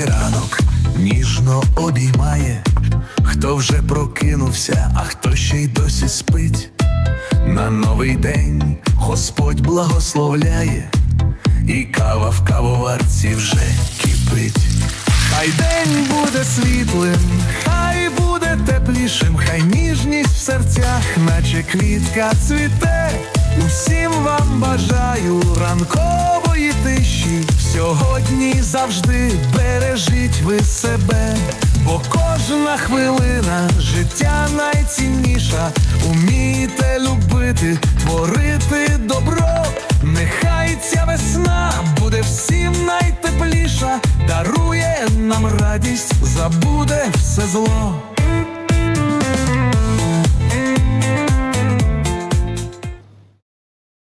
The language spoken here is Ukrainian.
Кожний ранок ніжно обіймає, хто вже прокинувся, а хто ще й досі спить. На новий день Господь благословляє, і кава в кавоварці вже кипить. Хай день буде світлим, хай буде теплішим, хай ніжність в серцях, наче квітка цвіте. Усім вам бажаю ранкової тиші. Сьогодні завжди бережіть ви себе, бо кожна хвилина життя найцінніша. Умійте любити, творити добро. Нехай ця весна буде всім найтепліша, дарує нам радість, забуде все зло.